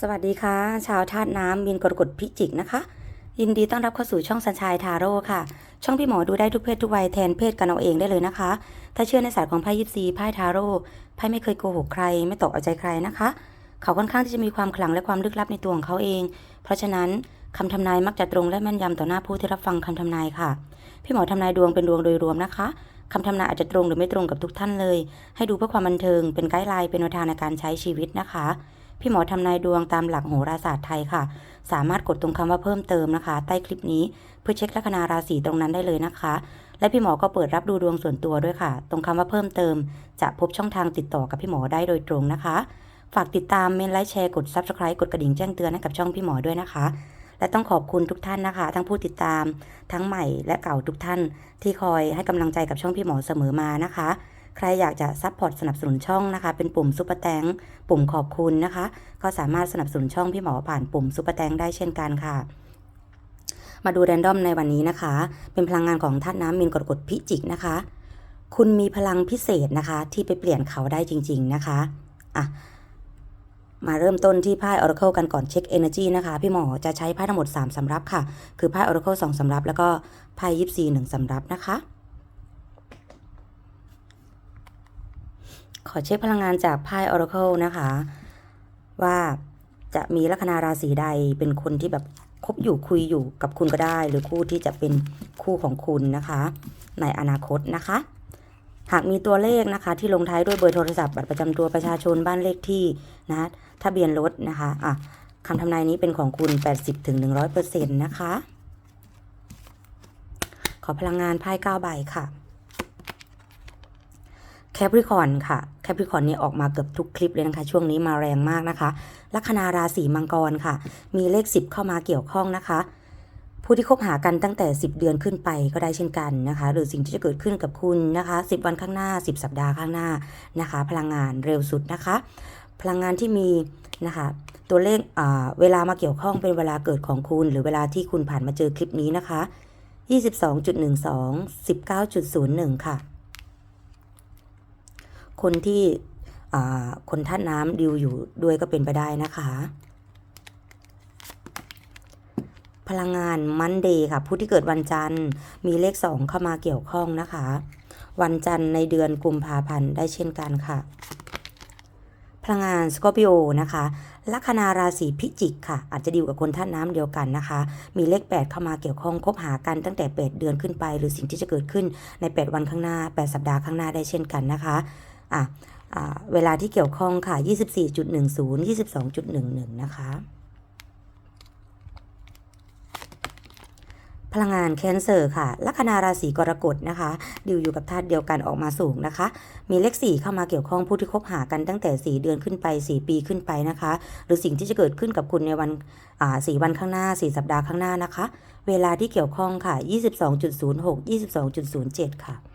สวัสดีค่ะ ชาวธาตุน้ำมีนกรกฎพิจิกนะคะ ยินดีต้อนรับเข้าสู่ช่องสัญชัยทาโร่ค่ะ ช่องพี่หมอดูได้ทุกเพศทุกวัยแทนเพศกันเอาเองได้เลยนะคะ ถ้าเชื่อในศาสตร์ของไพ่ยิปซีไพ่ทาโร่ไพ่ไม่เคยโกหกใคร ไม่ตกเอาใจใครนะคะ เขาค่อนข้างที่จะมีความขลังและความลึกลับในตัวของเขาเอง เพราะฉะนั้นคำทำนายมักจะตรงและแม่นยำต่อหน้าผู้ที่รับฟังคำทำนายค่ะ พี่หมอทำนายดวงเป็นดวงโดยรวมนะคะคำทำนายอาจจะตรงหรือไม่ตรงกับทุกท่านเลย ให้ดูเพื่อความบันเทิงเป็นไกด์ไลน์เป็นแนวทางในการใช้ชีวิตนะคะ พี่หมอทำนายดวงตามหลักโหราศาสตร์ไทยค่ะ สามารถกดตรงคำว่าเพิ่มเติมนะคะ ใต้คลิปนี้เพื่อเช็คลัคนาราศีตรงนั้นได้เลยนะคะ และพี่หมอก็เปิดรับดูดวงส่วนตัวด้วยค่ะ ตรงคำว่าเพิ่มเติม จะพบช่องทางติดต่อกับพี่หมอได้โดยตรงนะคะ ฝากติดตามเมนไลค์แชร์กด Subscribe กดกระดิ่งแจ้งเตือนให้กับช่องพี่หมอด้วยนะคะและต้องขอบคุณทุกท่านนะคะ ทั้งผู้ติดตามทั้งใหม่และเก่าทุกท่านที่คอยให้กำลังใจกับช่องพี่หมอเสมอมานะคะ ใครอยากจะซัพพอร์ตสนับสนุนช่องนะคะ เป็นปุ่มซุปเปอร์แตงปุ่มขอบคุณนะคะ ก็สามารถสนับสนุนช่องพี่หมอผ่านปุ่มซุปเปอร์แตงได้เช่นกันค่ะ มาดูแรนดอมในวันนี้นะคะ เป็นพลังงานของธาตุน้ำมีนกรกฎพิจิกนะคะ คุณมีพลังพิเศษนะคะ ที่ไปเปลี่ยนเขาได้จริง ๆนะคะอะมาเริ่มต้นที่ไพ่ Oracle กันก่อนเช็ค Energy นะคะ พี่หมอจะใช้ไพ่ทั้งหมด 3สำรับค่ะ คือไพ่ Oracle 2สำรับ แล้วก็ไพ่ยิปซีหนึ่งสำรับนะคะ ขอเช็คพลังงานจากไพ่ Oracle นะคะ ว่าจะมีลัคนาราศีใดเป็นคนที่แบบคบอยู่คุยอยู่กับคุณก็ได้ หรือคู่ที่จะเป็นคู่ของคุณนะคะ ในอนาคตนะคะ หากมีตัวเลขนะคะ ที่ลงท้ายด้วยเบอร์โทรศัพท์บัตรประจำตัวประชาชนบ้านเลขที่นะทะเบียนรถนะคะอะคำทำนายนี้เป็นของคุณ 80-100%นะคะ ขอพลังงานไพ่9ใบค่ะ ปริคอนค่ะแคปริคอนนี่ออกมาเกือบทุกคลิปเลยนะคะ ช่วงนี้มาแรงมากนะคะ ลัคนาราศีมังกรค่ะ มีเลข 10 เข้ามาเกี่ยวข้องนะคะ ผู้ที่คบหากันตั้งแต่ 10 เดือนขึ้นไปก็ได้เช่นกันนะคะ หรือสิ่งที่จะเกิดขึ้นกับคุณนะคะ 10 วันข้างหน้า 10 สัปดาห์ข้างหน้านะคะ พลังงานเร็วสุดนะคะ พลังงานที่มีนะคะตัวเลขเวลามาเกี่ยวข้องเป็นเวลาเกิดของคุณ หรือเวลาที่คุณผ่านมาเจอคลิปนี้นะคะ 22.12 19.01 ค่ะ คนที่คนท่านน้ำดิวอยู่ด้วยก็เป็นไปได้นะคะ พลังงานมันเดย์ค่ะ ผู้ที่เกิดวันจันทร์มีเลข2เข้ามาเกี่ยวข้องนะคะ วันจันทร์ในเดือนกุมภาพันธ์ได้เช่นกันค่ะ พลังงานสกอร์ปิโอนะคะลัคนาราศีพิจิกค่ะ อาจจะดิวกับคนท่านน้ำเดียวกันนะคะ มีเลข 8 เข้ามาเกี่ยวข้องคบหากันตั้งแต่ 8 เดือนขึ้นไป หรือสิ่งที่จะเกิดขึ้นใน 8 วันข้างหน้า 8 สัปดาห์ข้างหน้าได้เช่นกันนะคะ อะเวลาที่เกี่ยวข้องค่ะ 24.10 22.11 นะคะ พลังงานแคนเซอร์ค่ะ ลัคนาราศีกรกฎนะคะ ดิวอยู่กับธาตุเดียวกันออกมาสูงนะคะ มีเลข 4 เข้ามาเกี่ยวข้องผู้ที่คบหากันตั้งแต่ 4 เดือนขึ้นไป 4 ปีขึ้นไปนะคะ หรือสิ่งที่จะเกิดขึ้นกับคุณในวันอ่วันข้างหน้า 4 สัปดาห์ข้างหน้านะคะ เวลาที่เกี่ยวข้องค่ะ 22.06 22.07 ค่ะ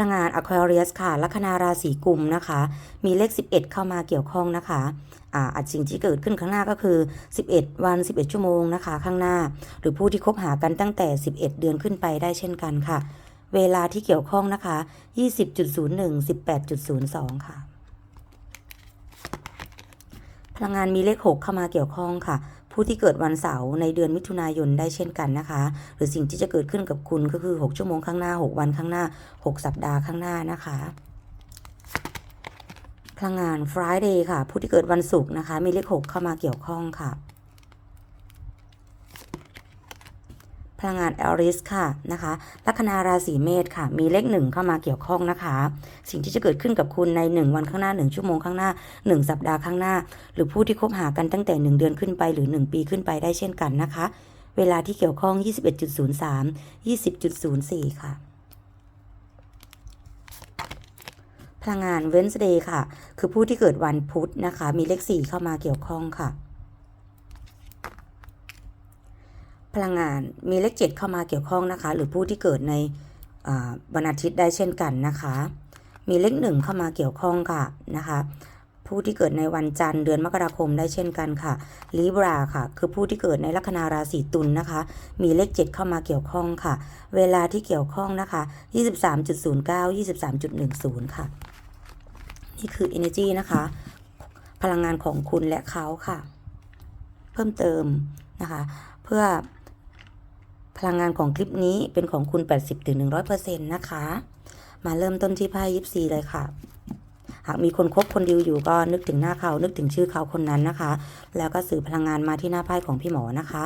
ลังงาน Aquarius ค่ะลัคนาราศีกุมนะคะ มีเลข 11 เข้ามาเกี่ยวข้องนะคะอ่าอาจสิ่งที่เกิดขึ้นข้างหน้าก็คือ 11 วัน 11 ชั่วโมงนะคะ ข้างหน้า หรือผู้ที่คบหากันตั้งแต่ 11 เดือนขึ้นไปได้เช่นกันค่ะ เวลาที่เกี่ยวข้องนะคะ 20.01 18.02 ค่ะ พลังงานมีเลข 6 เข้ามาเกี่ยวข้องค่ะ ผู้ที่เกิดวันเสาร์ในเดือนมิถุนายนได้เช่นกันนะคะ หรือสิ่งที่จะเกิดขึ้นกับคุณก็คือ 6 ชั่วโมงข้างหน้า 6 วันข้างหน้า 6 สัปดาห์ข้างหน้านะคะพลังงาน Friday ค่ะ ผู้ที่เกิดวันศุกร์นะคะ มีเลข 6 เข้ามาเกี่ยวข้องค่ะ พลังงาน a อริสค่ะนะคะลัคนาราศีเมษค่ะ มีเลขหนึ่งเข้ามาเกี่ยวข้องนะคะ สิ่งที่จะเกิดขึ้นกับคุณใน 1 วันข้างหน้า 1 ชั่วโมงข้างหน้า 1 สัปดาห์ข้างหน้า หรือผู้ที่คบหากันตั้งแต่ 1 เดือนขึ้นไปหรือ 1 ปีขึ้นไปได้เช่นกันนะคะ เวลาที่เกี่ยวข้อง 21.03 20.04 ค่ะพลังงาน Wednesday ค่ะ คือผู้ที่เกิดวันพุธนะคะ มีเลข4เข้ามาเกี่ยวข้องค่ะ พลังงานมีเลข7เข้ามาเกี่ยวข้องนะคะ หรือผู้ที่เกิดในวันอาทิตย์ได้เช่นกันนะคะ มีเลข1เข้ามาเกี่ยวข้องค่ะนะคะผู้ที่เกิดในวันจันทร์เดือนมกราคมได้เช่นกันค่ะ Libra ค่ะ คือผู้ที่เกิดในลัคนาราศีตุลนนะคะ มีเลข 7 เข้ามาเกี่ยวข้องค่ะ เวลาที่เกี่ยวข้องนะคะ 23.09 23.10 ค่ะ นี่คือ energy นะคะ พลังงานของคุณและเขาค่ะ เพิ่มเติมนะคะ เพื่อ พลังงานของคลิปนี้เป็นของคุณ 80-100%นะคะ มาเริ่มต้นที่ไพ่ยิปซีเลยค่ะ หากมีคนคบคนดียวอยู่ก็นึกถึงหน้าเขา นึกถึงชื่อเขาคนนั้นนะคะ แล้วก็สื่อพลังงานมาที่หน้าไพ่ของพี่หมอนะคะ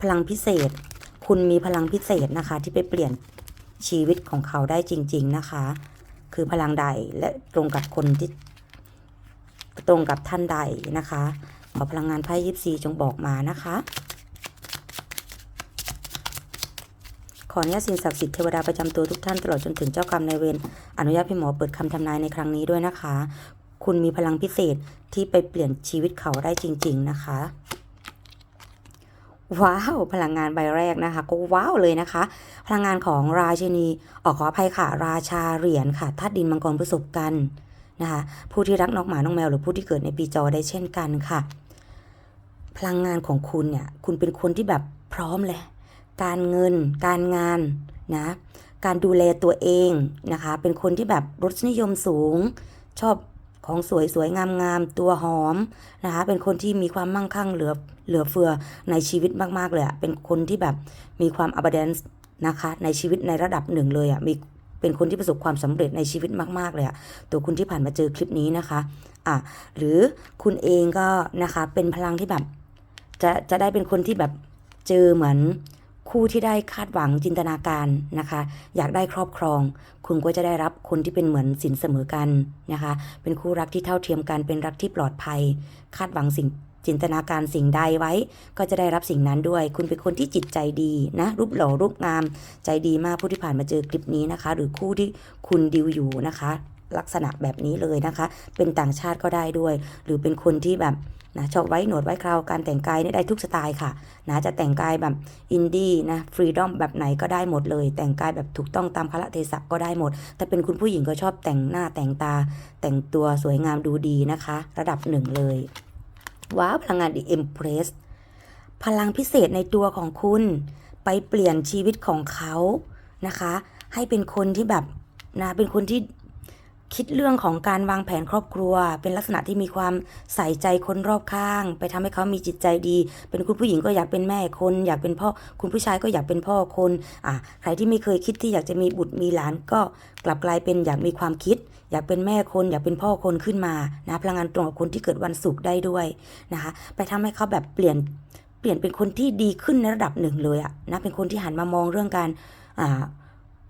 พลังพิเศษ คุณมีพลังพิเศษนะคะ ที่ไปเปลี่ยนชีวิตของเขาได้จริง ๆนะคะ คือพลังใดและตรงกับคนที่ตรงกับท่านใดนะคะ ขอพลังงานไพ่ยิปซีจงบอกมานะคะ ออนุญาตสิ่งศักดิ์สิทธิ์เทวดาประจำตัวทุกท่านตลอดจนถึงเจ้ากรรมนายเวรอนุญาตพี่หมอเปิดคำทำนายในครั้งนี้ด้วยนะคะ คุณมีพลังพิเศษที่ไปเปลี่ยนชีวิตเขาได้จริง ๆ นะคะว้าวพลังงานใบแรกนะคะ ก็ว้าวเลยนะคะ พลังงานของราชินีออกขออภัยค่ะ ราชาเหรียญค่ะธาตุดินมังกรพฤษภกันนะคะผู้ที่รักนกหมาน้องแมว หรือผู้ที่เกิดในปีจอได้เช่นกันค่ะ พลังงานของคุณเนี่ย คุณเป็นคนที่แบบพร้อมเลย การเงิน การงานนะการดูแลตัวเองนะคะ เป็นคนที่แบบรสนิยมสูง ชอบของสวยสวยงามงามตัวหอมนะคะ เป็นคนที่มีความมั่งคั่งเหลือเหลือเฟือในชีวิตมาก ๆ เลยอะเป็นคนที่แบบมีความ abundance นะคะ ในชีวิตในระดับหนึ่งเลยอะมีเป็นคนที่ประสบความสำเร็จในชีวิตมาก ๆ เลยอะตัวคุณที่ผ่านมาเจอคลิปนี้นะคะอะหรือคุณเองก็นะคะเป็นพลังที่แบบจะจะได้เป็นคนที่แบบเจอเหมือน คู่ที่ได้คาดหวังจินตนาการนะคะ อยากได้ครอบครอง คุณก็จะได้รับคนที่เป็นเหมือนสินเสมอกันนะคะ เป็นคู่รักที่เท่าเทียมกันเป็นรักที่ปลอดภัย คาดหวังสิ่งจินตนาการสิ่งใดไว้ ก็จะได้รับสิ่งนั้นด้วย คุณเป็นคนที่จิตใจดีนะ รูปหล่อรูปงาม ใจดีมากผู้ที่ผ่านมาเจอคลิปนี้นะคะ หรือคู่ที่คุณดิวอยู่นะคะ ลักษณะแบบนี้เลยนะคะ เป็นต่างชาติก็ได้ด้วย หรือเป็นคนที่แบบ นะชอบไว้หนวดไว้เคราวการแต่งกายเนี่ยได้ทุกสไตล์ค่ะนะจะแต่งกายแบบอินดี้นะฟรีดอมแบบไหนก็ได้หมดเลย แต่งกายแบบถูกต้องตามคาลเทศะก็ได้หมด แต่เป็นคุณผู้หญิงก็ชอบแต่งหน้าแต่งตา แต่งตัวสวยงามดูดีนะคะ ระดับหนึ่งเลย ว้าวพลังงานดีเอ็มเพรสพลังพิเศษในตัวของคุณไปเปลี่ยนชีวิตของเขานะคะ ให้เป็นคนที่แบบนะเป็นคนที่ คิดเรื่องของการวางแผนครอบครัว เป็นลักษณะที่มีความใส่ใจคนรอบข้าง ไปทำให้เขามีจิตใจดี เป็นคุณผู้หญิงก็อยากเป็นแม่คน อยากเป็นพ่อคุณผู้ชายก็อยากเป็นพ่อคนอะใครที่ไม่เคยคิดที่อยากจะมีบุตรมีหลานก็กลับกลายเป็นอยากมีความคิด อยากเป็นแม่คน อยากเป็นพ่อคนขึ้นมานะพลังงานตรงกับคนที่เกิดวันศุกร์ได้ด้วยนะคะไปทำให้เขาแบบเปลี่ยนเปลี่ยนเป็นคนที่ดีขึ้นในระดับหนึ่งเลยอะนะเป็นคนที่หันมามองเรื่องการอ่า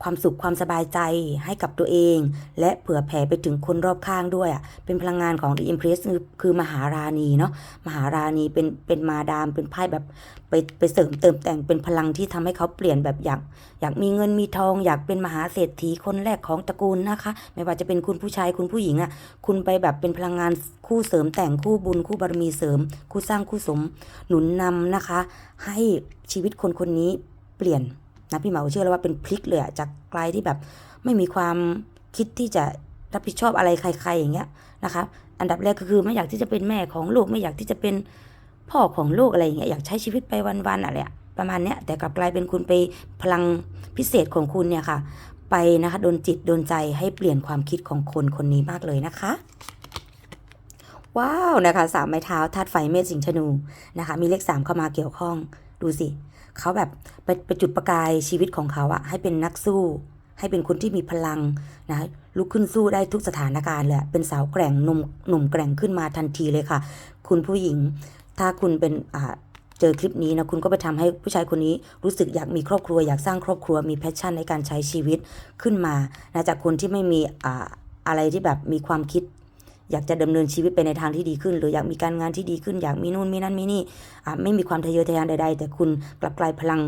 ความสุขความสบายใจให้กับตัวเอง และเผื่อแผ่ไปถึงคนรอบข้างด้วยอะเป็นพลังงานของ The Empress คือคือมหาราณีเนาะมหาราณีเป็นเป็นมาดามเป็นไพ่แบบไปไปเสริมเติมแต่งเป็นพลังที่ทำให้เขาเปลี่ยนแบบอยากอยากมีเงินมีทอง อยากเป็นมหาเศรษฐีคนแรกของตระกูลนะคะ ไม่ว่าจะเป็นคุณผู้ชายคุณผู้หญิงอะคุณไปแบบเป็นพลังงานคู่เสริมแต่งคู่บุญคู่บารมีเสริม คู่สร้างคู่สมหนุนนำนะคะ ให้ชีวิตคนคนนี้เปลี่ยน นะพี่เหมาเชื่อแล้วว่าเป็นพลิกเลยอะจากไกลที่แบบไม่มีความคิดที่จะรับผิดชอบอะไรใครๆอย่างเงี้ยนะคะ อันดับแรกก็คือไม่อยากที่จะเป็นแม่ของลูกไม่อยากที่จะเป็นพ่อของลูกอะไรอย่างเงี้ยอยากใช้ชีวิตไปวันๆอะไรอะประมาณเนี้ยแต่กลับกลายเป็นคุณไปพลังพิเศษของคุณเนี่ยค่ะ ไปนะคะโดนจิตโดนใจให้เปลี่ยนความคิดของคนคนนี้มากเลยนะคะ ว้าวนะคะสามไม้เท้าธาตุไฟเมษสิงห์ธนูนะคะ มีเลขสามเข้ามาเกี่ยวข้องดูสิ เขาแบบไปไปจุดประกายชีวิตของเขาอะให้เป็นนักสู้ ให้เป็นคนที่มีพลังนะลุกขึ้นสู้ได้ทุกสถานการณ์เลยเป็นสาวแกร่งหนุ่มหนุ่มแกร่งขึ้นมาทันทีเลยค่ะ คุณผู้หญิง ถ้าคุณเป็นอ่าเจอคลิปนี้นะคุณก็ไปทำให้ผู้ชายคนนี้รู้สึกอยากมีครอบครัว อยากสร้างครอบครัวมีแพชชั่นในการใช้ชีวิตขึ้นมานะจากคนที่ไม่มีอ่าอะไรที่แบบมีความคิด อยากจะดำเนินชีวิตไปในทางที่ดีขึ้น หรืออยากมีการงานที่ดีขึ้น อยากมีนู่นมีนั่นมีนี่ไม่มีความทะเยอทะยานใด ๆ แต่คุณกลับกลายพลัง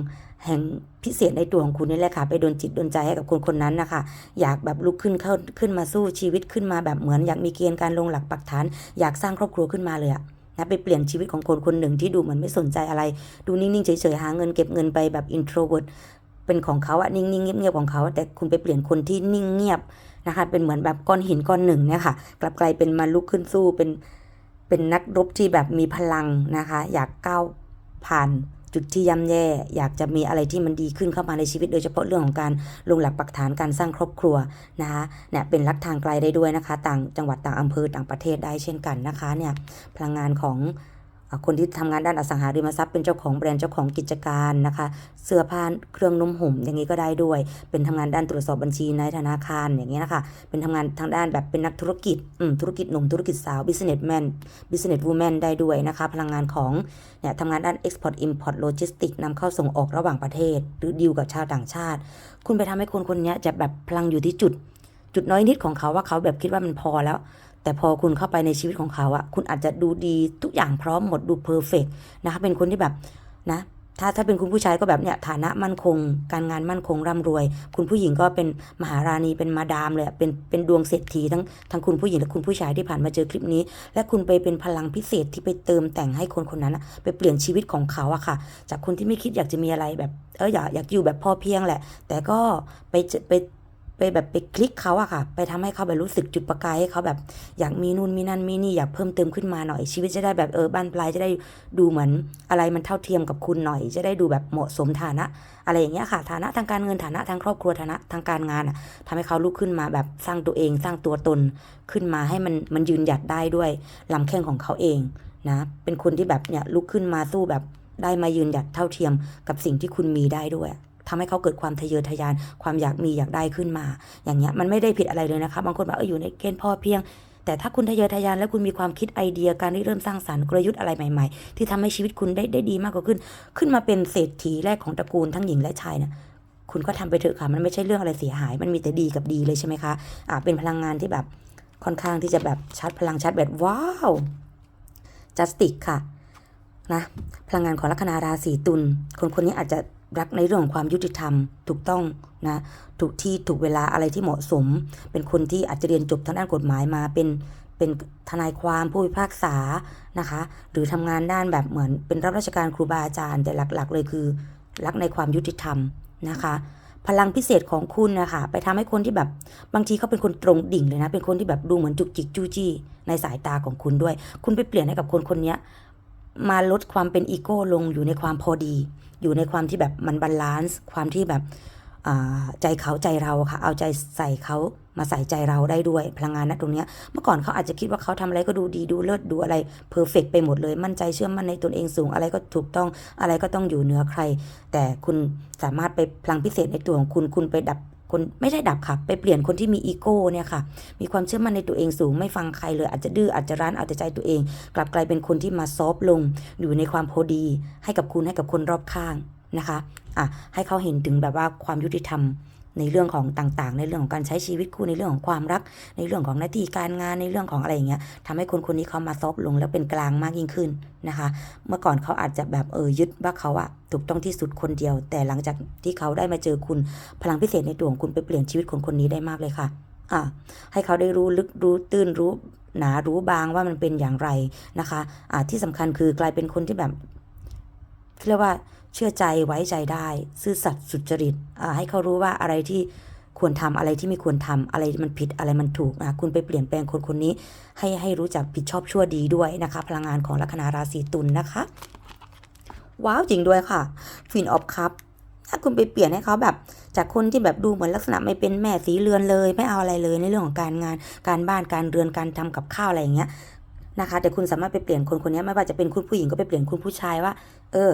แห่งพิเศษในตัวของคุณนี่แหละค่ะ ไปโดนจิตโดนใจให้กับคนคนนั้นนะคะ อยากแบบลุกขึ้นเข้าขึ้นมาสู้ชีวิตขึ้นมาแบบเหมือน อยากมีเกณฑ์การลงหลักปักฐาน อยากสร้างครอบครัวขึ้นมาเลยอะนะไปเปลี่ยนชีวิตของคนคนหนึ่งที่ดูเหมือนไม่สนใจอะไร ดูนิ่งๆเฉยๆหาเงินเก็บเงินไปแบบ introvert เป็นของเขาอะนิ่งๆเงียบๆของเขา แต่คุณไปเปลี่ยนคนที่นิ่งเงียบ นะคะ เป็นเหมือนแบบก้อนหินก้อนหนึ่งเนี่ยค่ะ กลับกลายเป็นมาลุกขึ้นสู้เป็นเป็นนักรบที่แบบมีพลังนะคะ อยากก้าวผ่านจุดที่ย่ำแย่ อยากจะมีอะไรที่มันดีขึ้นเข้ามาในชีวิต โดยเฉพาะเรื่องของการลงหลักปักฐานการสร้างครอบครัวนะคะเนี่ยเป็นลักทางไกลได้ด้วยนะคะ ต่างจังหวัดต่างอำเภอต่างประเทศได้เช่นกันนะคะเนี่ยพลังงานของ คนที่ทำงานด้านอสังหาริมทรัพย์เป็นเจ้าของแบรนด์เจ้าของกิจการนะคะ เสื้อผ้าเครื่องนุ่มห่มอย่างนี้ก็ได้ด้วย เป็นทำงานด้านตรวจสอบบัญชีในธนาคารอย่างเงี้นะคะ เป็นทำงานทางด้านแบบเป็นนักธุรกิจธุรกิจหนุ่มธุรกิจสาว businessman business woman ได้ด้วยนะคะ พลังงานของเนี่ยทำงานด้าน export import logistics นำเข้าส่งออกระหว่างประเทศ หรือดีลกับชาวต่างชาติ คุณไปทำให้คนคนนี้จะแบบพลังอยู่ที่จุด จุดน้อยนิดของเขาว่าเขาแบบคิดว่ามันพอแล้ว แต่พอคุณเข้าไปในชีวิตของเขาอะคุณอาจจะดูดีทุกอย่างพร้อมหมดดูเพอร์เฟกนะคะเป็นคนที่แบบนะถ้าถ้าเป็นคุณผู้ชายก็แบบเนี่ยฐานะมั่นคง การงานมั่นคงร่ำรวย คุณผู้หญิงก็เป็นมหาราณีเป็นมาดามเลยเป็นเป็นดวงเศรษฐีทั้งทั้งคุณผู้หญิงและคุณผู้ชายที่ผ่านมาเจอคลิปนี้ และคุณไปเป็นพลังพิเศษที่ไปเติมแต่งให้คนคนนั้นอะไปเปลี่ยนชีวิตของเขาอะค่ะ จากคนที่ไม่คิดอยากจะมีอะไรแบบเอออยากอยากอยู่แบบพอเพียงแหละ แต่ก็ไปไป ไปแบบไปคลิกเขาอะค่ะ ไปทำให้เขาแบบรู้สึกจุดประกายให้เขาแบบอยากมีนู่นมีนั่นมีนี่อยากเพิ่มเติมขึ้นมาหน่อยชีวิตจะได้แบบเออบ้านปลายจะได้ดูเหมือนอะไรมันเท่าเทียมกับคุณหน่อย จะได้ดูแบบเหมาะสมฐานะ อะไรอย่างเงี้ยค่ะฐานะทางการเงินฐานะทางครอบครัวฐานะทางการงานอะทำให้เขาลุกขึ้นมาแบบสร้างตัวเอง สร้างตัวตนขึ้นมาให้มันมันยืนหยัดได้ด้วยลำแข้งของเขาเองนะ เป็นคนที่แบบเนี่ยลุกขึ้นมาสู้แบบได้มายืนหยัดเท่าเทียมกับสิ่งที่คุณมีได้ด้วย ทำให้เขาเกิดความทะเยอทะยาน ความอยากมีอยากได้ขึ้นมา อย่างเงี้ยมันไม่ได้ผิดอะไรเลยนะคะ บางคนบอกเอออยู่ในเกณฑ์พอเพียงแต่ถ้าคุณทะเยอทะยานและคุณมีความคิดไอเดียการที่เริ่มสร้างสรรค์กลยุทธ์อะไรใหม่ ๆ ที่ทำให้ชีวิตคุณได้ได้ดีมากกว่าขึ้น ขึ้นมาเป็นเศรษฐีแรกของตระกูลทั้งหญิงและชายเนี่ยคุณก็ทำไปเถอะค่ะ มันไม่ใช่เรื่องอะไรเสียหาย มันมีแต่ดีกับดีเลยใช่ไหมคะอ่าเป็นพลังงานที่แบบค่อนข้างที่จะแบบชัดพลังชัดแบบว้าวจัสติกค่ะนะพลังงานของลัคนาราศีตุลคนคนนี้อาจจะ รักในเรื่องของความยุติธรรม ถูกต้องนะถูกที่ถูกเวลาอะไรที่เหมาะสม เป็นคนที่อาจจะเรียนจบทางด้านกฎหมายมาเป็นเป็นทนายความผู้พิพากษานะคะ หรือทำงานด้านแบบเหมือนเป็นรับราชการครูบาอาจารย์ แต่หลักๆ เลยคือ รักในความยุติธรรมนะคะ พลังพิเศษของคุณนะคะไปทำให้คนที่แบบบางทีเขาเป็นคนตรงดิ่งเลยนะ เป็นคนที่แบบดูเหมือนจุกจิกจู้จี้ในสายตาของคุณด้วย คุณไปเปลี่ยนให้กับคนคนนี้มาลดความเป็นอีโก้ลงอยู่ในความพอดี อยู่ในความที่แบบมันบาลานซ์ความที่แบบใจเขาใจเราค่ะ เอาใจใส่เขามาใส่ใจเราได้ด้วยพลังงานนะตรงเนี้ยเมื่อก่อนเขาอาจจะคิดว่าเขาทำอะไรก็ดูดีดูเลิศดูอะไรเพอร์เฟกไปหมดเลย มั่นใจเชื่อมั่นในตนเองสูง อะไรก็ถูกต้องอะไรก็ต้องอยู่เหนือใคร แต่คุณสามารถไปพลังพิเศษในตัวของคุณคุณไปดับ คนไม่ได้ดับค่ะ ไปเปลี่ยนคนที่มีอีโก้เนี่ยค่ะ มีความเชื่อมั่นในตัวเองสูงไม่ฟังใครเลย อาจจะดื้ออาจจะรั้นเอาแต่ใจตัวเอง กลับกลายเป็นคนที่มาซอฟลง อยู่ในความพอดี ให้กับคุณให้กับคนรอบข้างนะคะอะให้เขาเห็นถึงแบบว่าความยุติธรรม ในเรื่องของต่างๆ ในเรื่องของการใช้ชีวิตคู่ในเรื่องของความรัก ในเรื่องของหน้าที่การงานในเรื่องของอะไรอย่างเงี้ยทำให้คนคนนี้เขามาซอฟต์ลงแล้วเป็นกลางมากยิ่งขึ้นนะคะ เมื่อก่อนเขาอาจจะแบบเออยึดว่าเขาอะถูกต้องที่สุดคนเดียว แต่หลังจากที่เขาได้มาเจอคุณพลังพิเศษในตัวงคุณไปเปลี่ยนชีวิตคนคนนี้ได้มากเลยค่ะอะให้เขาได้รู้ลึกรู้ตื้นรู้หนารู้บางว่ามันเป็นอย่างไรนะคะอะที่สำคัญคือกลายเป็นคนที่แบบเรียกว่า เชื่อใจไว้ใจได้ ซื่อสัตย์สุจริตให้เขารู้ว่าอะไรที่ควรทำอะไรที่ไม่ควรทำอะไรมันผิดอะไรมันถูกอะคุณไปเปลี่ยนแปลงคนคนนี้ ให้ให้รู้จักผิดชอบชั่วดีด้วยนะคะ พลังงานของลัคนาราศีตุลนะคะ ว้าวจริงด้วยค่ะฟินออฟคัพถ้าคุณไปเปลี่ยนให้เขาแบบ จากคนที่แบบดูเหมือนลักษณะไม่เป็นแม่สีเรือนเลย ไม่เอาอะไรเลยในเรื่องของการงานการบ้านการเรือนการทำกับข้าวอะไรอย่างเงี้ยนะคะแต่คุณสามารถไปเปลี่ยนคนคนนี้ไม่ว่าจะเป็นคุณผู้หญิงก็ไปเปลี่ยนคุณผู้ชายว่า เออ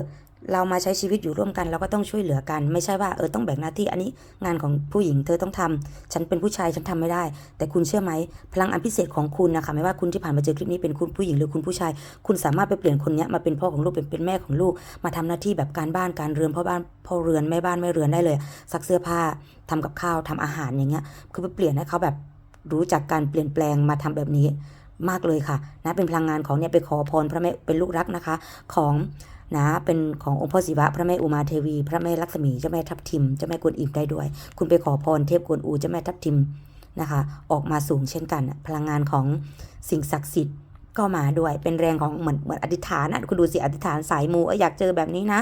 เรามาใช้ชีวิตอยู่ร่วมกันเราก็ต้องช่วยเหลือกัน ไม่ใช่ว่าเออต้องแบ่งหน้าที่อันนี้งานของผู้หญิงเธอต้องทำฉันเป็นผู้ชายฉันทำไม่ได้ แต่คุณเชื่อไหมพลังอันพิเศษของคุณนะคะไม่ว่าคุณที่ผ่านมาเจอคลิปนี้เป็นคุณผู้หญิงหรือคุณผู้ชาย คุณสามารถไปเปลี่ยนคนนี้มาเป็นพ่อของลูกเป็นเป็นแม่ของลูก มาทำหน้าที่แบบการบ้านการเรือนพ่อบ้านพ่อเรือนแม่บ้านแม่เรือนได้เลยซักเสื้อผ้าทำกับข้าวทำอาหารอย่างเงี้ยคือไปเปลี่ยนให้เขาแบบรู้จักการเปลี่ยนแปลงมาทำแบบนี้มากเลยค่ะนะเป็นพลังงานของเนี่ยไปขอพรพระแม่เป็นลูกรักนะคะ ของ นะเป็นขององค์พ่อศิวะพระแม่อุมาเทวี พระแม่ลักษมีเจ้าแม่ทับทิมเจ้าแม่กวนอิมได้ด้วย คุณไปขอพรเทพกวนอูเจ้าแม่ทับทิมนะคะออกมาสูงเช่นกัน พลังงานของสิ่งศักดิ์สิทธิ์ก็มาด้วยเป็นแรงของเหมือนเหมือนอธิษฐานอะคุณดูสิอธิษฐานสายมูอยากเจอแบบนี้นะ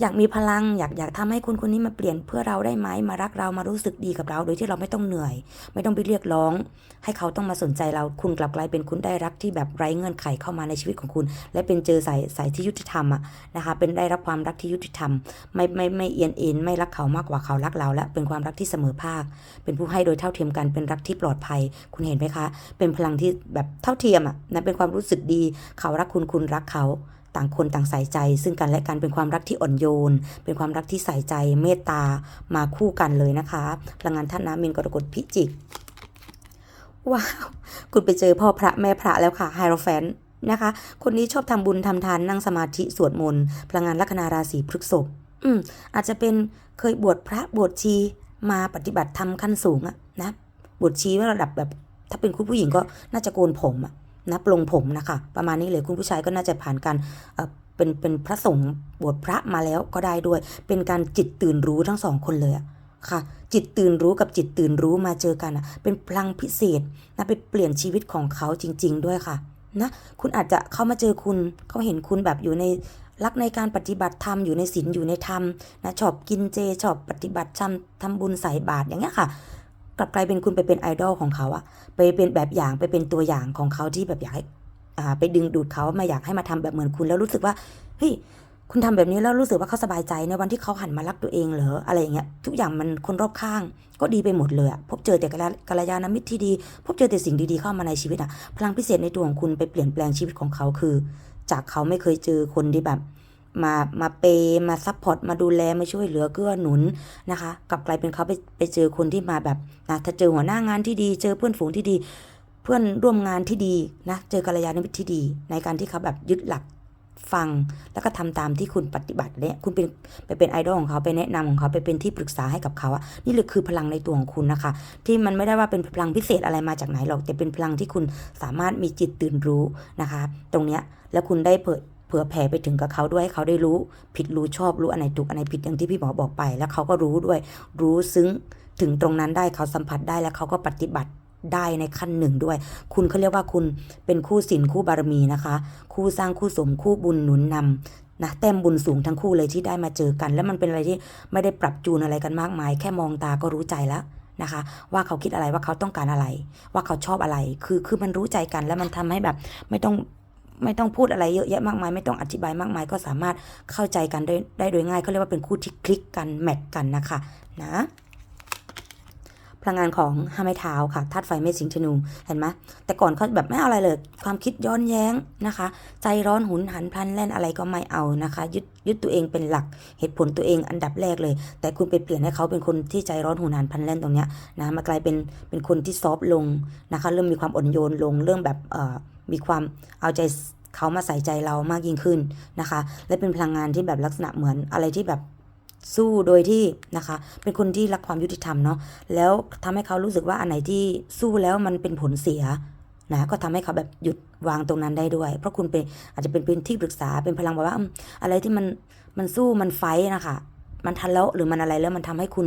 อยากมีพลังอยากอยากทำให้คนคนนี้มาเปลี่ยนเพื่อเราได้ไหมมารักเรามารู้สึกดีกับเรา โดยที่เราไม่ต้องเหนื่อย ไม่ต้องไปเรียกร้อง ให้เขาต้องมาสนใจเราคุณกลับกลายเป็นคุณได้รักที่แบบไร้เงื่อนไขเข้ามาในชีวิตของคุณ และเป็นเจอสายสายที่ยุติธรรมอะนะคะเป็นได้รับความรักที่ยุติธรรม ไม่ไม่ไม่เอียนเอ็นไม่รักเขามากกว่าเขารักเรา และเป็นความรักที่เสมอภาค เป็นผู้ให้โดยเท่าเทียมกันเป็นรักที่ปลอดภัย คุณเห็นไหมคะ เป็นพลังที่แบบเท่าเทียมอะนะเป็นความรู้สึกดี เขารักคุณคุณรักเขา ต่างคนต่างใส่ใจ ซึ่งกันและกันเป็นความรักที่อ่อนโยน เป็นความรักที่ใส่ใจเมตตามาคู่กันเลยนะคะพลังงานท่านน้ำมินกรกฎพิจิกว้าว คุณไปเจอพ่อพระแม่พระแล้วค่ะไฮโรแฟนนะคะ คนนี้ชอบทำบุญทำทานนั่งสมาธิสวดมนต์พลังงานลัคนาราศีพฤกษภอืมอาจจะเป็นเคยบวชพระบวชชีมาปฏิบัติธรรมขั้นสูงอะนะบวชชีว่าระดับแบบ ถ้าเป็นคุณผู้หญิงก็น่าจะโกนผมอะ นะปลงผมนะคะ ประมาณนี้เลยคุณผู้ชายก็น่าจะผ่านการเอ่อเป็นเป็นพระสงฆ์บวชพระมาแล้วก็ได้ด้วย เป็นการจิตตื่นรู้ทั้งสองคนเลยอะค่ะ จิตตื่นรู้กับจิตตื่นรู้มาเจอกันอะเป็นพลังพิเศษนะไปเปลี่ยนชีวิตของเขาจริง ๆ ด้วยค่ะนะคุณอาจจะเข้ามาเจอคุณเขาเห็นคุณแบบอยู่ในรักในการปฏิบัติธรรมอยู่ในศีลอยู่ในธรรมนะชอบกินเจชอบปฏิบัติธรรมทำบุญใส่บาตรอย่างเงี้ยค่ะ กลับกลายเป็นคุณไปเป็นไอดอลของเขาอะไปเป็นแบบอย่างไปเป็นตัวอย่างของเขาที่แบบอยากให้อ่าไปดึงดูดเขามาอยากให้มาทำแบบเหมือนคุณแล้วรู้สึกว่าเฮ้ยคุณทำแบบนี้แล้วรู้สึกว่าเขาสบายใจในวันที่เขาหันมารักตัวเองเหรออะไรอย่างเงี้ยทุกอย่างมันคนรอบข้าง ก็ดีไปหมดเลยอะพบเจอแต่กัลยากัลยาณมิตรที่ดี พบเจอแต่สิ่งดีๆเข้ามาในชีวิตอะพลังพิเศษในตัวของคุณไปเปลี่ยนแปลงชีวิตของเขาคือ จากเขาไม่เคยเจอคนที่แบบ มามาเปย์มาซัพพอร์ตมาดูแลมาช่วยเหลือเกื้อหนุนนะคะกลับกลายเป็นเขาไปไปเจอคนที่มาแบบนะถ้าเจอหัวหน้างานที่ดี เจอเพื่อนฝูงที่ดี เพื่อนร่วมงานที่ดีนะเจอกัลยาณมิตรที่ดี ในการที่เขาแบบยึดหลักฟังแล้วก็ทำตามที่คุณปฏิบัติเนี่ยคุณเป็นไปเป็นไอดอลของเขาไปแนะนำของเขาไปเป็นที่ปรึกษาให้กับเขาอะนี่เลยคือพลังในตัวของคุณนะคะ ที่มันไม่ได้ว่าเป็นพลังพิเศษอะไรมาจากไหนหรอก แต่เป็นพลังที่คุณสามารถมีจิตตื่นรู้นะคะ ตรงเนี้ยแล้วคุณได้เผย ผื่อแผ่ไปถึงกับเขาด้วยให้เขาได้รู้ ผิดรู้ชอบรู้อันไหนถูกอันไหนผิดอย่างที่พี่หมอบอกไป แล้วเขาก็รู้ด้วย รู้ซึ้งถึงตรงนั้นได้เขาสัมผัสได้แล้วเขาก็ปฏิบัติได้ในขั้นหนึ่งด้วย คุณเขาเรียกว่าคุณเป็นคู่ศีลคู่บารมีนะคะ คู่สร้างคู่สมคู่บุญหนุนนำนะแต้มบุญสูงทั้งคู่เลยที่ได้มาเจอกัน แล้วมันเป็นอะไรที่ไม่ได้ปรับจูนอะไรกันมากมาย แค่มองตาก็รู้ใจแล้วนะคะ ว่าเขาคิดอะไรว่าเขาต้องการอะไร ว่าเขาชอบอะไร คือคือมันรู้ใจกันแล้วมันทำให้แบบไม่ต้อง ไม่ต้องพูดอะไรเยอะแยะมากมาย ไม่ต้องอธิบายมากมาย ก็สามารถเข้าใจกันได้ได้โดยง่ายเขาเรียกว่าเป็นคู่ที่คลิกกันแมทกันนะคะนะ พลังงานของห้าไม้เท้าค่ะธาตุไฟเมษสิงธนูเห็นไหมแต่ก่อนเขาแบบไม่เอาอะไรเลย ความคิดย้อนแย้งนะคะ ใจร้อนหุนหันพลันแล่นอะไรก็ไม่เอานะคะ ยึดยึดตัวเองเป็นหลักเหตุผลตัวเองอันดับแรกเลย แต่คุณไปเปลี่ยนให้เขาเป็นคนที่ใจร้อนหุนหันพลันแล่นตรงเนี้ยนะมากลายเป็นเป็นคนที่ซอฟลงนะคะ เริ่มมีความอ่อนโยนลงเริ่มแบบเอ่อมีความเอาใจเขามาใส่ใจเรามากยิ่งขึ้นนะคะ และเป็นพลังงานที่แบบลักษณะเหมือนอะไรที่แบบ สู้โดยที่นะคะ เป็นคนที่รักความยุติธรรมเนาะแล้วทำให้เขารู้สึกว่าอันไหนที่สู้แล้วมันเป็นผลเสียนะก็ทำให้เขาแบบหยุดวางตรงนั้นได้ด้วย เพราะคุณเป็นอาจจะเป็นเป็นที่ปรึกษาเป็นพลังแบบว่าอะไรที่มันมันสู้มันไฟนะคะมันทะเลาะหรือมันอะไรแล้วมันทำให้คุณ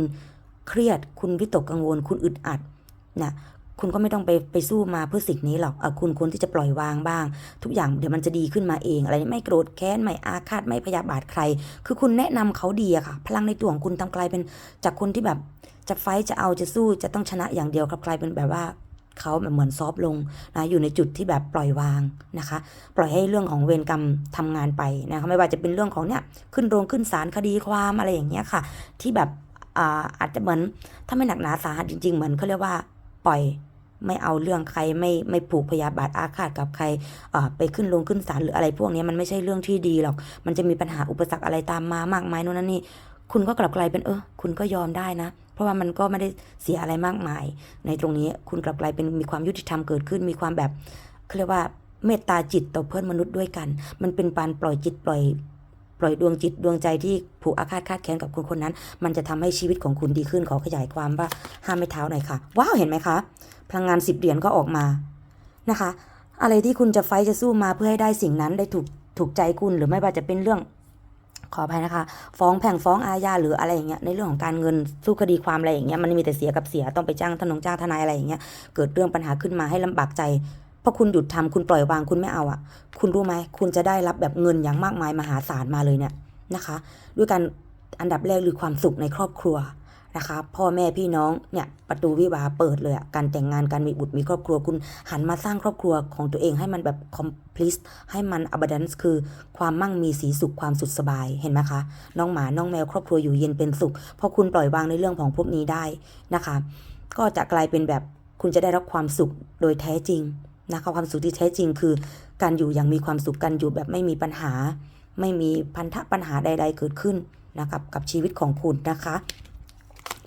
เครียดคุณวิตกกังวล คุณอึดอัดนะ คุณก็ไม่ต้องไปไปสู้มาเพื่อสิ่งนี้หรอกอคุณควรที่จะปล่อยวางบ้าง ทุกอย่างเดี๋ยวมันจะดีขึ้นมาเอง อะไรไม่โกรธแค้นไม่อาฆาตไม่พยาบาทใคร คือคุณแนะนำเขาดีอะค่ะ พลังในตัวของคุณทำกลายเป็นจากคนที่แบบจะไฟจะเอาจะสู้จะต้องชนะอย่างเดียวครับกลายเป็นแบบว่าเขาแบบเหมือนซอฟลงนะอยู่ในจุดที่แบบปล่อยวางนะคะ ปล่อยให้เรื่องของเวรกรรมทำงานไปนะคะไม่ว่าจะเป็นเรื่องของเนี่ยขึ้นโรงขึ้นศาลคดีความอะไรอย่างเงี้ยค่ะ ที่แบบอ่าอาจจะเหมือนถ้าไม่หนักหนาสาหัสจริง ๆ เหมือนเขาเรียกว่า ปล่อยไม่เอาเรื่องใครไม่ไม่ผูกพยาบาทอาฆาตกับใครไปขึ้นลงขึ้นศาลหรืออะไรพวกนี้มันไม่ใช่เรื่องที่ดีหรอก มันจะมีปัญหาอุปสรรคอะไรตามมามากมายโน่นนั่นนี่คุณก็กลับกลายเป็นเออคุณก็ยอมได้นะ เพราะว่ามันก็ไม่ได้เสียอะไรมากมาย ในตรงนี้คุณกลับกลายเป็นมีความยุติธรรมเกิดขึ้นมีความแบบเขาเรียกว่าเมตตาจิตต่อเพื่อนมนุษย์ด้วยกัน มันเป็นการปล่อยจิตปล่อย ปล่อยดวงจิตดวงใจที่ผูกอาฆาตคาดแค้นกับคนคนนั้น มันจะทำให้ชีวิตของคุณดีขึ้นขอขยายความว่าห้ามไม่เท้าหน่อยค่ะว้าวเห็นไหมคะพลังงานสิบเหรียญก็ออกมานะคะ อะไรที่คุณจะไฟจะสู้มาเพื่อให้ได้สิ่งนั้นได้ถูกถูกใจคุณหรือไม่ว่าจะเป็นเรื่องขออภัยนะคะ ฟ้องแพ่งฟ้องอาญาหรืออะไรอย่างเงี้ยในเรื่องของการเงินสู้คดีความอะไรอย่างเงี้ยมันมีแต่เสียกับเสียต้องไปจ้างทนงจ้างทนายอะไรอย่างเงี้ยเกิดเรื่องปัญหาขึ้นมาให้ลำบากใจ พราะคุณหยุดทำคุณปล่อยวางคุณไม่เอาอะ คุณรู้ไหมคุณจะได้รับแบบเงินอย่างมากมายมหาศาลมาเลยเนี่ยนะคะ ด้วยการอันดับแรกคือความสุขในครอบครัวนะคะ พ่อแม่พี่น้องเนี่ยประตูวิวาเปิดเลยอะการแต่งงานการมีบุตรมีครอบครัว คุณหันมาสร้างครอบครัวของตัวเองให้มันแบบ complete ให้มัน abundance คือความมั่งมีสีสุขความสุขสบายเห็นไหมคะน้องหมาน้องแมวครอบครัวอยู่เย็นเป็นสุขพอคุณปล่อยวางในเรื่องของพวกนี้ได้นะคะ ก็จะกลายเป็นแบบคุณจะได้รับความสุขโดยแท้จริง นะคะความสุขที่แท้จริงคือ การอยู่อย่างมีความสุขกันอยู่แบบไม่มีปัญหา ไม่มีพันธะปัญหาใด ๆ เกิดขึ้นนะครับกับชีวิตของคุณนะคะ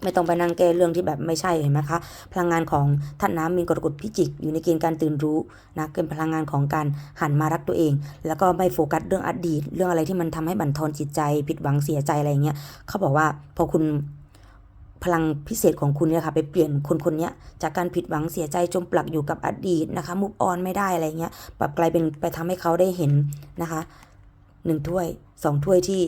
ไม่ต้องไปนั่งแก้เรื่องที่แบบไม่ใช่เห็นไหมคะพลังงานของท่านน้ำมีกรกฎพิจิก อยู่ในเกณฑ์การตื่นรู้นะเป็นพลังงานของการหันมารักตัวเอง แล้วก็ไม่โฟกัสเรื่องอดีต เรื่องอะไรที่มันทำให้บั่นทอนจิตใจ ผิดหวังเสียใจอะไรเงี้ยเขาบอกว่าพอคุณ พลังพิเศษของคุณเนี่ยค่ะไปเปลี่ยนคนคนนี้จากการผิดหวังเสียใจจมปลักอยู่กับอดีตนะคะมุกออนไม่ได้อะไรเงี้ยปรับกลายเป็นไปทำให้เขาได้เห็นนะคะหนึ่งถ้วยสองถ้วยที่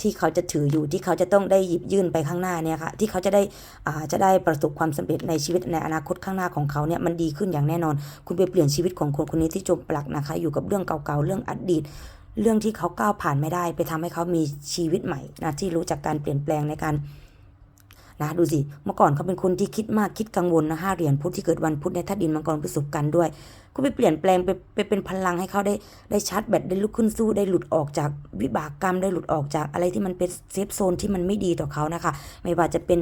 ที่เขาจะถืออยู่ที่เขาจะต้องได้หยิบยื่นไปข้างหน้าเนี่ยค่ะที่เขาจะได้อ่าจะได้ประสบความสำเร็จในชีวิตในอนาคตข้างหน้าของเขาเนี่ยมันดีขึ้นอย่างแน่นอน คุณไปเปลี่ยนชีวิตของคนคนนี้ที่จมปลักนะคะ อยู่กับเรื่องเก่าๆเรื่องอดีตเรื่องที่เขาก้าวผ่านไม่ได้ ไปทำให้เขามีชีวิตใหม่นะที่รู้จักการเปลี่ยนแปลงในการ นะดูสิเมื่อก่อนเขาเป็นคนที่คิดมากคิดกังวลนะห้าเหรียญพุธที่เกิดวันพุธในธาตุดินมังกรประสบกันด้วย ก็ไปเปลี่ยนแปลงไปไปเป็นพลังให้เขาได้ได้ชาร์จแบตได้ลุกขึ้นสู้ได้หลุดออกจากวิบากกรรมได้หลุดออกจากอะไรที่มันเป็นเซฟโซนที่มันไม่ดีต่อเขานะคะ ไม่ว่าจะเป็น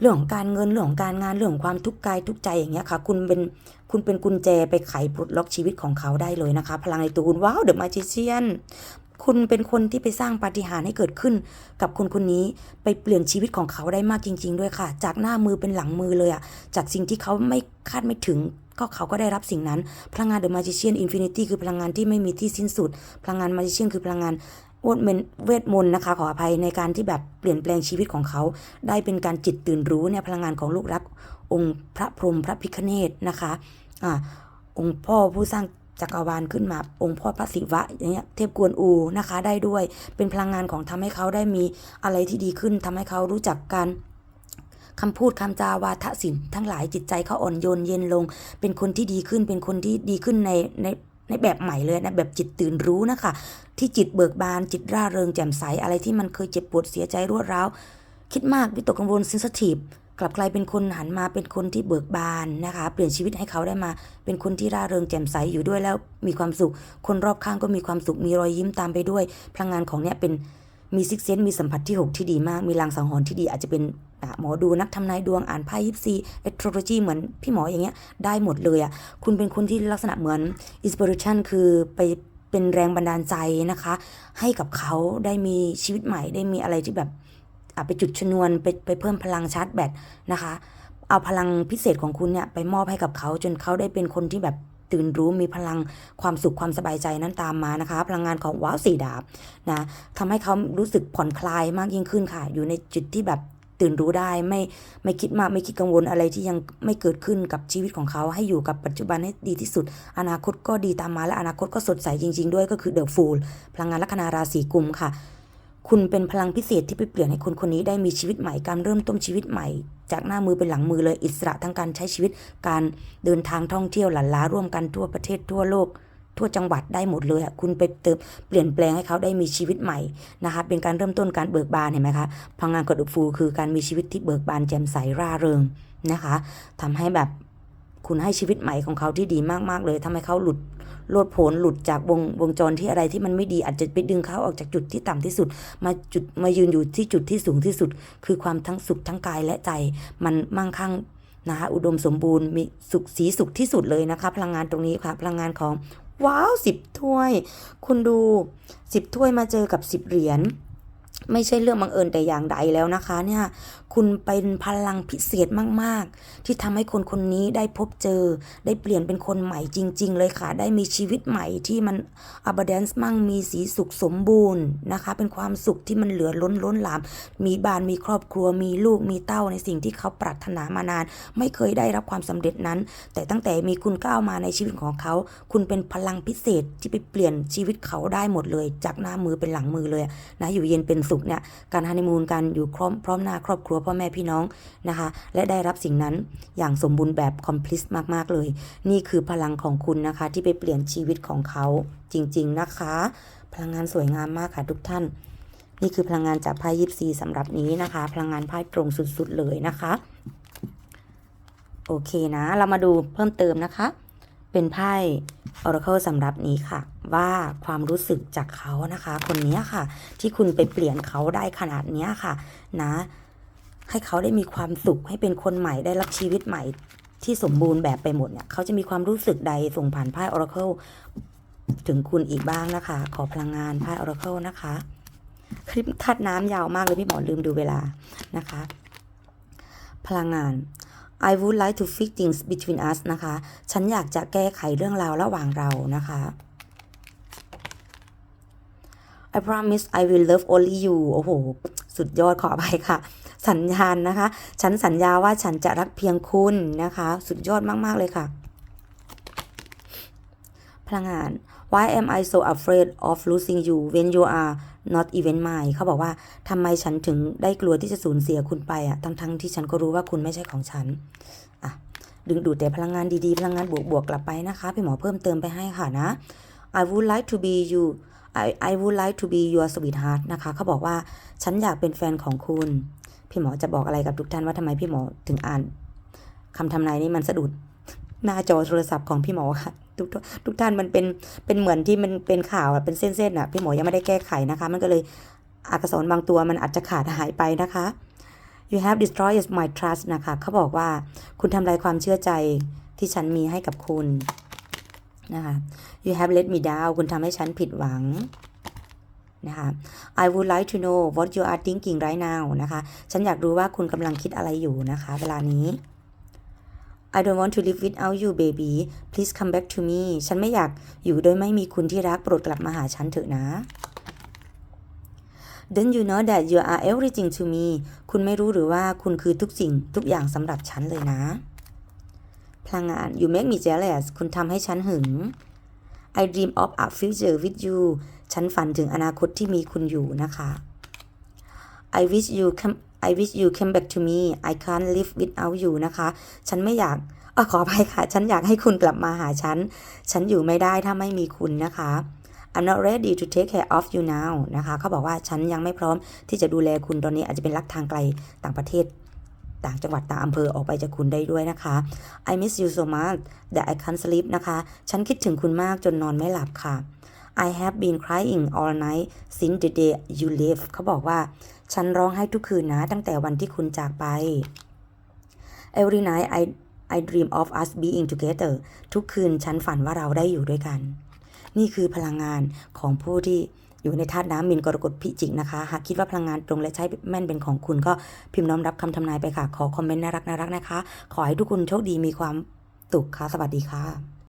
เรื่องของการเงินเรื่องของการงานเรื่องของความทุกข์กายทุกใจอย่างเงี้ยค่ะ คุณเป็นคุณเป็นกุญแจไปไขปลดล็อกชีวิตของเขาได้เลยนะคะ พลังในตัวคุณว้าวเดอะมาจิเชียน คุณเป็นคนที่ไปสร้างปาฏิหาริย์ให้เกิดขึ้น กับคนคนนี้ไปเปลี่ยนชีวิตของเขาได้มากจริง ๆ ด้วยค่ะ จากหน้ามือเป็นหลังมือเลยอะจากสิ่งที่เขาไม่คาดไม่ถึงก็เขาก็ได้รับสิ่งนั้น พลังงานเดอะมาจิเชียนอินฟินิตี้คือพลังงานที่ไม่มีที่สิ้นสุด พลังงานมาจิเชียนคือพลังงานเวทมนเวทมนต์นะคะขออภัยในการที่แบบเปลี่ยนแปลงชีวิตของเขา ได้เป็นการจิตตื่นรู้เนี่ยพลังงานของลูกรัก องค์พระพรหมพระพิฆเนศนะคะอ่าองค์พ่อผู้สร้าง จักรวาลขึ้นมาองค์พ่อพระศิวะอย่างเงี้ยเทพกวนอูนะคะ ได้ด้วยเป็นพลังงานของทำให้เขาได้มีอะไรที่ดีขึ้นทำให้เขารู้จักการคำพูดคำจาวาทศิลป์ทั้งหลายจิตใจเขาอ่อนโยนเย็นลง เป็นคนที่ดีขึ้นเป็นคนที่ดีขึ้นในในในแบบใหม่เลยนะแบบจิตตื่นรู้นะคะ ที่จิตเบิกบานจิตร่าเริงแจ่มใสอะไรที่มันเคยเจ็บปวดเสียใจรวดร้าวคิดมากวิตกกังวลซินสทีฟ กลับกลายเป็นคนหันมาเป็นคนที่เบิกบานนะคะ เปลี่ยนชีวิตให้เขาได้มา เป็นคนที่ร่าเริงแจ่มใสอยู่ด้วยแล้วมีความสุข คนรอบข้างก็มีความสุขมีรอยยิ้มตามไปด้วย พลังงานของเนี่ยเป็นมีซิกเซนมีสัมผัสที่ 6 ที่ดีมาก มีลางสังหรณ์ที่ดีอาจจะเป็นหมอดูนักทำนายดวงอ่านไพ่ยิปซีเอสโทรโลจีเหมือนพี่หมออย่างเงี้ยได้หมดเลยอะคุณเป็นคนที่ลักษณะเหมือนอินสปิเรชันคือไปเป็นแรงบันดาลใจนะคะ ให้กับเขาได้มีชีวิตใหม่ได้มีอะไรที่แบบ ไปจุดชนวนไปไปเพิ่มพลังชาร์จแบตนะคะ เอาพลังพิเศษของคุณเนี่ยไปมอบให้กับเขาจนเขาได้เป็นคนที่แบบตื่นรู้มีพลังความสุขความสบายใจนั้นตามมานะคะ พลังงานของว้าวสีดาบนะทำให้เขารู้สึกผ่อนคลายมากยิ่งขึ้นค่ะ อยู่ในจุดที่แบบตื่นรู้ได้ไม่ไม่คิดมากไม่คิดกังวลอะไรที่ยังไม่เกิดขึ้นกับชีวิตของเขาให้อยู่กับปัจจุบันให้ดีที่สุด อนาคตก็ดีตามมาและอนาคตก็สดใสจริง ๆ ด้วยก็คือเดอะฟูลพลังงานลัคนาราศีกุมค่ะ คุณเป็นพลังพิเศษที่ไปเปลี่ยนให้คนคนนี้ได้มีชีวิตใหม่การเริ่มต้นชีวิตใหม่ จากหน้ามือเป็นหลังมือเลยอิสระทั้งการใช้ชีวิต การเดินทางท่องเที่ยวหลั่นล้าร่วมกันทั่วประเทศทั่วโลก ทั่วจังหวัดได้หมดเลยอะคุณไปเติมเปลี่ยนแปลงให้เขาได้มีชีวิตใหม่นะคะเป็นการเริ่มต้นการเบิกบานเห็นไหมคะพลังงานกดอุฟูคือการมีชีวิตที่เบิกบานแจ่มใสร่าเริงนะคะทำให้แบบ คุณให้ชีวิตใหม่ของเขาที่ดีมากๆเลยทำให้เขาหลุดโลดโผนหลุดจากวงวงจรที่อะไรที่มันไม่ดีอาจจะไปดึงเขาออกจากจุดที่ต่ำที่สุด มาจุดมายืนอยู่ที่จุดที่สูงที่สุด คือความทั้งสุขทั้งกายและใจ มันมั่งคั่งนะคะอุดมสมบูรณ์มีสุขสีสุขที่สุดเลยนะคะ พลังงานตรงนี้ค่ะ พลังงานของว้าวสิบถ้วย คุณดูสิบถ้วยมาเจอกับสิบเหรียญไม่ใช่เรื่องบังเอิญแต่อย่างใดแล้วนะคะ เนี่ย คุณเป็นพลังพิเศษมากๆ ที่ทำให้คนคนนี้ได้พบเจอ ได้เปลี่ยนเป็นคนใหม่จริง ๆ เลยค่ะ ได้มีชีวิตใหม่ที่มัน abundance มั่งมีสีสุขสมบูรณ์นะคะ เป็นความสุขที่มันเหลือล้นล้นหลาม มีบ้านมีครอบครัวมีลูกมีเต้าในสิ่งที่เขาปรารถนามานาน ไม่เคยได้รับความสำเร็จนั้น แต่ตั้งแต่มีคุณก้าวมาในชีวิตของเขา คุณเป็นพลังพิเศษที่ไปเปลี่ยนชีวิตเขาได้หมดเลย จากหน้ามือเป็นหลังมือเลยนะอยู่เย็นเป็นสุขเนี่ยการฮันนีมูนการอยู่พร้อมพร้อมหน้าครอบครัวพ่อแม่พี่น้องนะคะ และได้รับสิ่งนั้นอย่างสมบูรณ์แบบคอมพลีทมากๆเลย นี่คือพลังของคุณนะคะ ที่ไปเปลี่ยนชีวิตของเขาจริง ๆนะคะ พลังงานสวยงามมากค่ะทุกท่าน นี่คือพลังงานจากไพ่ยิปซีสำหรับนี้นะคะ พลังงานไพ่ตรงสุดๆเลยนะคะ โอเคนะ เรามาดูเพิ่มเติมนะคะ เป็นไพ่ Oracle สำหรับนี้ค่ะ ว่าความรู้สึกจากเขานะคะ คนนี้ค่ะ ที่คุณไปเปลี่ยนเขาได้ขนาดนี้ค่ะ นะ ให้เขาได้มีความสุขให้เป็นคนใหม่ได้รับชีวิตใหม่ที่สมบูรณ์แบบไปหมดเนี่ยเขาจะมีความรู้สึกใดส่งผ่านไพ่ Oracle ถึงคุณอีกบ้างนะคะ ขอพลังงานไพ่ Oracle นะคะ คลิปทัดน้ำยาวมากเลยพี่หมอลืมดูเวลานะคะ พลังงาน I would like to fix things between us นะคะ ฉันอยากจะแก้ไขเรื่องราวระหว่างเรานะคะ I promise I will love only you โอ้โห สุดยอดขออภัยค่ะ สัญญาณนะคะ ฉันสัญญาว่าฉันจะรักเพียงคุณนะคะ สุดยอดมากๆเลยค่ะ พลังงาน Why am I so afraid of losing you when you are not even mine เขาบอกว่าทำไมฉันถึงได้กลัวที่จะสูญเสียคุณไปอะทั้งๆทที่ฉันก็รู้ว่าคุณไม่ใช่ของฉันอะดึงดูดแต่พลังงานดีๆ พลังงานบวกๆกลับไปนะคะพี่หมอเพิ่มเติมไปให้ค่ะนะ I would like to be you I I would like to be your sweetheart นะคะ เขาบอกว่า ฉันอยากเป็นแฟนของคุณ พี่หมอจะบอกอะไรกับทุกท่านว่าทำไมพี่หมอถึงอ่านคำทำนายนี้มันสะดุดหน้าจอโทรศัพท์ของพี่หมอค่ะ ทุกทุกท่านมันเป็นเป็นเหมือนที่มันเป็นข่าวเป็นเส้นๆอะพี่หมอยังไม่ได้แก้ไขนะคะ มันก็เลยอักษรบางตัวมันอาจจะขาดหายไปนะคะ you have destroyed my trust นะคะเขาบอกว่าคุณทำลายความเชื่อใจที่ฉันมีให้กับคุณนะคะ you have let me down คุณทำให้ฉันผิดหวัง นะคะ I would like to know what you are thinking right now นะคะ ฉันอยากรู้ว่าคุณกำลังคิดอะไรอยู่นะคะ เวลานี้ I don't want to live without you baby please come back to me ฉันไม่อยากอยู่โดยไม่มีคุณที่รักโปรดกลับมาหาฉันเถอะนะ Don't you know that you are everything to me คุณไม่รู้หรือว่าคุณคือทุกสิ่งทุกอย่างสำหรับฉันเลยนะ พลังงาน you make me jealous คุณทำให้ฉันหึง I dream of a future with you ฉันฝันถึงอนาคตที่มีคุณอยู่นะคะ I wish you come I wish you came back to me I can't live without you นะคะ ฉันไม่อยากออขออภัยค่ะ ฉันอยากให้คุณกลับมาหาฉัน ฉันอยู่ไม่ได้ถ้าไม่มีคุณนะคะ I'm not ready to take care of you now นะคะ เขาบอกว่าฉันยังไม่พร้อมที่จะดูแลคุณตอนนี้อาจจะเป็นรักทางไกลต่างประเทศต่างจังหวัดต่างอำเภอออกไปจากคุณได้ด้วยนะคะ I miss you so much that I can't sleep นะคะ ฉันคิดถึงคุณมากจนนอนไม่หลับค่ะ I have been crying all night since the day you left เขาบอกว่า ฉันร้องไห้ทุกคืนนะ ตั้งแต่วันที่คุณจากไป Every night I I dream of us being together ทุกคืนฉันฝันว่าเราได้อยู่ด้วยกัน นี่คือพลังงานของผู้ที่อยู่ในธาตุน้ำมินกรกฎพิจิกนะคะ หากคิดว่าพลังงานตรงและใช้แม่นเป็นของคุณก็พิมพ์น้อมรับคำทำนายไปค่ะ ขอคอมเมนต์น่ารักๆนะคะ ขอให้ทุกคนโชคดีมีความสุขค่ะ สวัสดีค่ะ